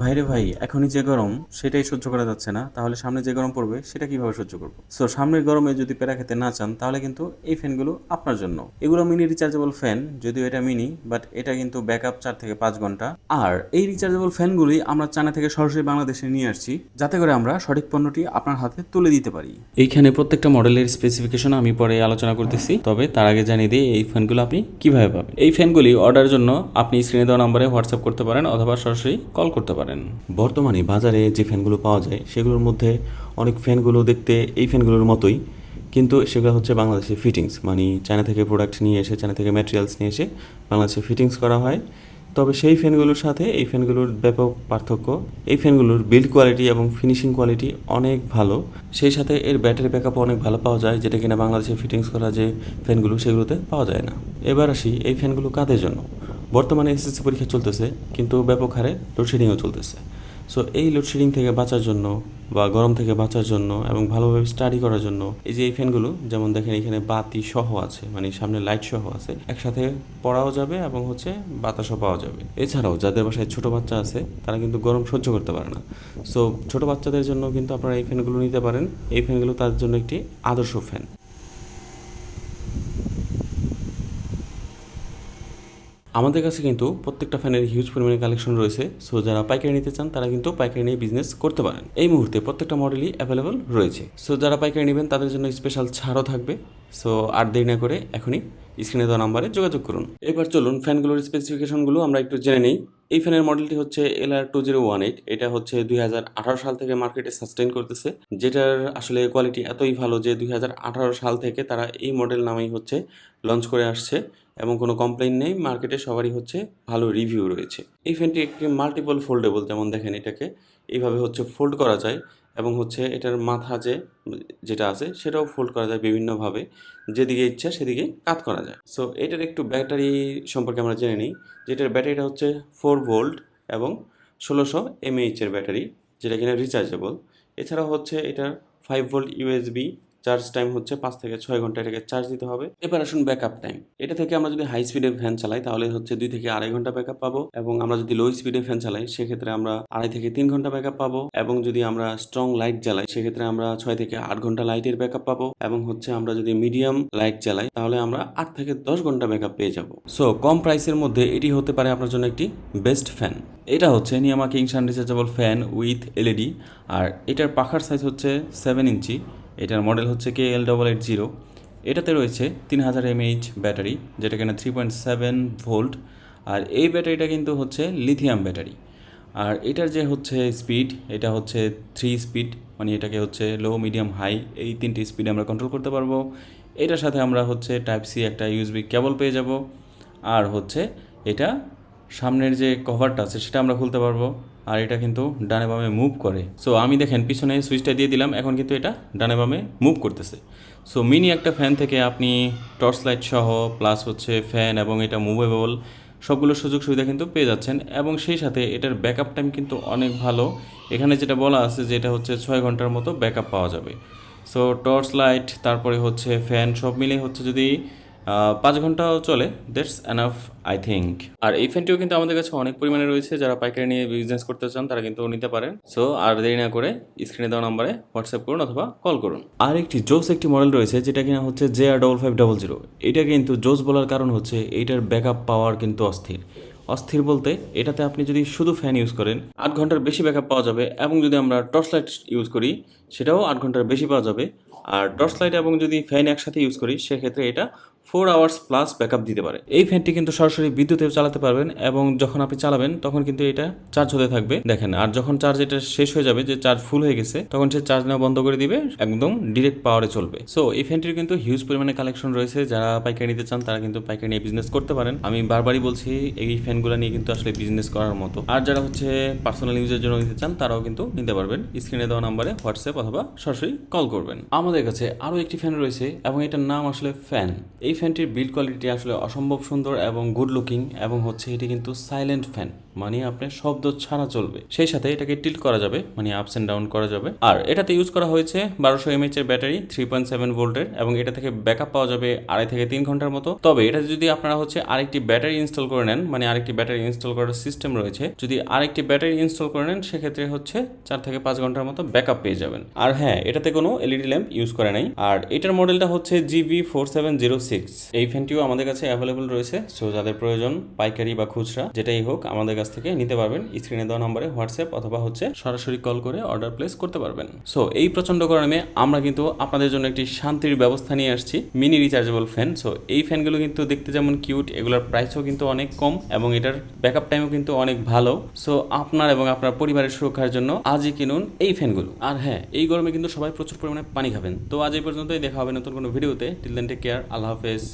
ভাইরে ভাই, এখনই যে গরম সেটাই সহ্য করা যাচ্ছে না, তাহলে সামনে যে গরম পড়বে সেটা কীভাবে সহ্য করব? সো সামনের গরমে যদি পেরা খেতে না চান, তাহলে কিন্তু এই ফ্যানগুলো আপনার জন্য। এগুলো মিনি রিচার্জেবল ফ্যান যদিও এটা মিনি বাট এটা কিন্তু ব্যাকআপ চার থেকে পাঁচ ঘণ্টা। আর এই রিচার্জেবল ফ্যানগুলি আমরা চায়না থেকে সরাসরি বাংলাদেশে নিয়ে আসছি, যাতে করে আমরা সঠিক পণ্যটি আপনার হাতে তুলে দিতে পারি। এইখানে প্রত্যেকটা মডেলের স্পেসিফিকেশন আমি পরে আলোচনা করতেছি, তবে তার আগে জানিয়ে দিই এই ফ্যানগুলো আপনি কীভাবে পাবেন। এই ফ্যানগুলি অর্ডারের জন্য আপনি স্ক্রিনে দেওয়া নম্বরে হোয়াটসঅ্যাপ করতে পারেন, অথবা সরাসরি কল করতে পারেন। বর্তমানে বাজারে যে ফ্যানগুলো পাওয়া যায়, সেগুলোর মধ্যে অনেক ফ্যানগুলো দেখতে এই ফ্যানগুলোর মতোই। কিন্তু সেগুলো হচ্ছে বাংলাদেশের ফিটিংস মানে চায়না থেকে প্রোডাক্ট নিয়ে এসে, চায়না থেকে ম্যাটেরিয়ালস নিয়ে এসে বাংলাদেশে ফিটিংস করা হয়। তবে সেই ফ্যানগুলোর সাথে এই ফ্যানগুলোর ব্যাপক পার্থক্য, এই ফ্যানগুলোর বিল্ড কোয়ালিটি এবং ফিনিশিং কোয়ালিটি অনেক ভালো। সেই সাথে এর ব্যাটারি ব্যাকআপও অনেক ভালো পাওয়া যায়, যেটা কিনা বাংলাদেশে ফিটিংস করা যে ফ্যানগুলো, সেগুলোতে পাওয়া যায় না। এবার আসি এই ফ্যানগুলো কাদের জন্য? বর্তমানে এসএসসি পরীক্ষা চলতেছে, কিন্তু ব্যাপক হারে লোডশেডিংও চলতেছে। সো এই লোডশেডিং থেকে বাঁচার জন্য বা গরম থেকে বাঁচার জন্য এবং ভালোভাবে স্টাডি করার জন্য এই যে এই ফ্যানগুলো, যেমন দেখেন এখানে বাতি সহ আছে মানে সামনে লাইট সহ আছে, একসাথে পড়াও যাবে এবং হচ্ছে বাতাসও পাওয়া যাবে। এছাড়াও যাদের বাসায় ছোট বাচ্চা আছে, তারা কিন্তু গরম সহ্য করতে পারে না। সো ছোট বাচ্চাদের জন্য কিন্তু আপনারা এই ফ্যানগুলো নিতে পারেন। এই ফ্যানগুলো তার জন্য একটি আদর্শ ফ্যান। আমাদের কাছে কিন্তু প্রত্যেকটা ফ্যানের হিউজ পরিমাণে কালেকশন রয়েছে। সো যারা পাইকারি নিতে চান, তারা কিন্তু পাইকারি নিয়ে বিজনেস করতে পারেন। এই মুহূর্তে প্রত্যেকটা মডেলই অ্যাভেলেবল রয়েছে। সো যারা পাইকারি নেবেন, তাদের জন্য স্পেশাল ছাড়ও থাকবে। সো আর দেরি না করে এখনই স্ক্রিনে দেওয়া নাম্বারে যোগাযোগ করুন। এবার চলুন ফ্যানগুলোর স্পেসিফিকেশনগুলো আমরা একটু জেনে নিই। এই ফ্যানের মডেলটি হচ্ছে L R two zero one eight এটা হচ্ছে দুই হাজার আঠারো সাল থেকে মার্কেটে সাস্টেইন করতেছে। যেটার আসলে কোয়ালিটি এতই ভালো যে দুই হাজার আঠারো সাল থেকে তারা এই মডেল নামেই হচ্ছে লঞ্চ করে আসছে। এবং কোনো কমপ্লেন নেই মার্কেটে সবারই হচ্ছে ভালো রিভিউ রয়েছে। এই ফ্যানটি একটি মাল্টিপল ফোল্ডেবল যেমন দেখেন এটাকে, এইভাবে হচ্ছে ফোল্ড করা যায় এবং হচ্ছে এটার মাথা যে, যেটা আছে সেটাও ফোল্ড করা যায় বিভিন্নভাবে। যেদিকে ইচ্ছা সেদিকে কাত করা যায়। সো এটার একটু ব্যাটারি সম্পর্কে আমরা জেনে নিই, যেটার ব্যাটারিটা হচ্ছে ফোর ভোল্ট এবং ষোলোশো এমএইচের ব্যাটারি যেটা কিনা রিচার্জেবল এছাড়াও হচ্ছে এটার five volt USB charge time হচ্ছে পাঁচ থেকে ছয় ঘণ্টা এটাকে চার্জ দিতে হবে। আসুন ব্যাকআপ টাইম এটা থেকে আমরা যদি হাই স্পিডে ফ্যান চালাই, তাহলে হচ্ছে দুই থেকে আড়াই ঘণ্টা ব্যাকআপ পাবো এবং আমরা যদি লো স্পিডে ফ্যান চালাই, সেক্ষেত্রে আমরা আড়াই থেকে তিন ঘণ্টা ব্যাকআপ পাবো এবং যদি আমরা স্ট্রং লাইট জ্বালাই, সেক্ষেত্রে আমরা ছয় থেকে আট ঘণ্টা লাইটের ব্যাকআপ পাবো এবং হচ্ছে আমরা যদি মিডিয়াম লাইট জ্বালাই, তাহলে আমরা আট থেকে দশ ঘণ্টা ব্যাকআপ পেয়ে যাব। সো কম প্রাইসের মধ্যে এটি হতে পারে আপনার জন্য একটি বেস্ট ফ্যান এটা হচ্ছে নিয়ামা কিংসান রিচার্জেবল ফ্যান উইথ এলইডি আর এটার পাখার সাইজ হচ্ছে সেভেন ইঞ্চি। এটার মডেল হচ্ছে K L double eight zero এটাতে রয়েছে তিন হাজার এমএইচ ব্যাটারি, যেটা কিনা থ্রি পয়েন্ট সেভেন ভোল্ট আর এই ব্যাটারিটা কিন্তু হচ্ছে লিথিয়াম ব্যাটারি। আর এটার যে হচ্ছে স্পিড এটা হচ্ছে থ্রি স্পিড মানে এটাকে হচ্ছে লো মিডিয়াম হাই এই তিনটি স্পিডে আমরা কন্ট্রোল করতে পারব। এটার সাথে আমরা হচ্ছে টাইপ সি একটা ইউএসবি কেবল পেয়ে যাব। আর হচ্ছে এটা সামনের যে কভারটা আছে, সেটা আমরা খুলতে পারব। আর এটা কিন্তু ডানে বামে মুভ করে। সো আমি দেখেন পিছনে সুইচটা দিয়ে দিলাম, এখন কিন্তু এটা ডানে বামে মুভ করতেছে। সো মিনি একটা ফ্যান থেকে আপনি টর্চ লাইট সহ প্লাস হচ্ছে ফ্যান এবং এটা মুভেবল সবগুলো সুযোগ সুবিধা কিন্তু পেয়ে যাচ্ছেন। এবং সেই সাথে এটার ব্যাকআপ টাইম কিন্তু অনেক ভালো। এখানে যেটা বলা আছে যে এটা হচ্ছে ছয় ঘণ্টার মতো ব্যাকআপ পাওয়া যাবে। সো টর্চ লাইট তারপরে হচ্ছে ফ্যান সব মিলিয়ে হচ্ছে যদি পাঁচ ঘন্টাও চলে দ্যাটস অ্যানাফ আই থিঙ্ক আর এই ফ্যানটিও কিন্তু আমাদের কাছে অনেক পরিমাণে রয়েছে যারা পাইকারি নিয়ে বিজনেস করতে চান তারা কিন্তু নিতে পারেন। সো আর দেরি না করে স্ক্রিনে দেওয়া নাম্বারে হোয়াটসঅ্যাপ করুন অথবা কল করুন। আর একটি জোস একটি মডেল রয়েছে যেটা কিনা হচ্ছে J R double five double zero এটা কিন্তু জোস বলার কারণ হচ্ছে এইটার ব্যাকআপ পাওয়ার কিন্তু অস্থির। অস্থির বলতে, এটাতে আপনি যদি শুধু ফ্যান ইউজ করেন, আট ঘণ্টার বেশি ব্যাকআপ পাওয়া যাবে এবং যদি আমরা টর্চ লাইট ইউজ করি, সেটাও আট ঘণ্টার বেশি পাওয়া যাবে। আর টর্চ লাইট এবং যদি ফ্যান একসাথে ইউজ করি, সেক্ষেত্রে এটা ফোর আওয়ার্স প্লাস ব্যাকআপ দিতে পারে। এই ফ্যানটি কিন্তু সরাসরি বিদ্যুতেও চালাতে পারবেন এবং যখন আপনি চালাবেন, তখন কিন্তু এটা চার্জ হতে থাকবে। দেখেন, আর যখন চার্জ এটা শেষ হয়ে যাবে, যে চার্জ ফুল হয়ে গেছে, তখন সে চার্জ নেওয়া বন্ধ করে দিবে, একদম ডিরেক্ট পাওয়ারে চলবে। সো এই ফ্যানটির কিন্তু হিউজ পরিমাণে কালেকশন রয়েছে। যারা পাইকারি নিতে চান, তারা কিন্তু পাইকারি নিয়ে বিজনেস করতে পারেন। আমি বারবারই বলছি, এই ফ্যানগুলো নিয়ে কিন্তু আসলে বিজনেস করার মতো। আর যারা হচ্ছে পার্সোনাল ইউজের জন্য নিতে চান, তারাও কিন্তু নিতে পারবেন। স্ক্রিনে দেওয়া নাম্বারে হোয়াটসঅ্যাপ অথবা সরাসরি কল করবেন। আমাদের কাছে আরও একটি ফ্যান রয়েছে এবং এটার নাম আসলে ফ্যান এই ফ্যানটির বিল্ড কোয়ালিটি আসলে অসম্ভব সুন্দর এবং গুড লুকিং এবং হচ্ছে এটি কিন্তু সাইলেন্ট ফ্যান মানে আপনার শব্দ ছাড়া চলবে। সেই সাথে এটাকে টিল্ট করা যাবে মানে আপস অ্যান্ড ডাউন করা যাবে। আর এটাতে ইউজ করা হয়েছে বারোশো এমএইচ এর ব্যাটারি থ্রি পয়েন্ট সেভেন ভোল্টের, এবং এটা থেকে ব্যাকআপ পাওয়া যাবে আড়াই থেকে তিন ঘণ্টার মতো। তবে এটা যদি আপনারা হচ্ছে আরেকটি ব্যাটারি ইনস্টল করে নেন মানে আরেকটি ব্যাটারি ইনস্টল করার সিস্টেম রয়েছে, যদি আরেকটি ব্যাটারি ইনস্টল করে নেন, সেক্ষেত্রে হচ্ছে চার থেকে পাঁচ ঘণ্টার মতো ব্যাকআপ পেয়ে যাবেন। আর হ্যাঁ এটাতে কোনো এলইডি ল্যাম্প ইউজ করে নাই। আর এটার মডেলটা হচ্ছে GB four seven zero six এই ফ্যানটিও আমাদের কাছে অ্যাভেলেবল রয়েছে সো যাদের প্রয়োজন পাইকারি বা খুচরা, যেটাই হোক, আমাদের কাছ থেকে নিতে পারবেন স্ক্রিনে দেওয়া নম্বরে হোয়াটসঅ্যাপ অথবা হচ্ছে সরাসরি কল করে অর্ডার প্লেস করতে পারবেন। সো এই প্রচণ্ড গরমে আমরা কিন্তু আপনাদের জন্য একটি শান্তির ব্যবস্থা নিয়ে আসছি মিনি রিচার্জেবল ফ্যান সো এই ফ্যানগুলো কিন্তু দেখতে যেমন কিউট এগুলোর প্রাইসও কিন্তু অনেক কম এবং এটার ব্যাকআপ টাইমও কিন্তু অনেক ভালো। সো আপনার এবং আপনার পরিবারের সুরক্ষার জন্য আজই কিনুন এই ফ্যানগুলো আর হ্যাঁ এই গরমে কিন্তু সবাই প্রচুর পরিমাণে পানি খাবেন। তো আজ এই পর্যন্তই, দেখা হবে নতুন কোনো ভিডিওতে টিল দেন টেক কেয়ার আল্লাহ হাফেজ।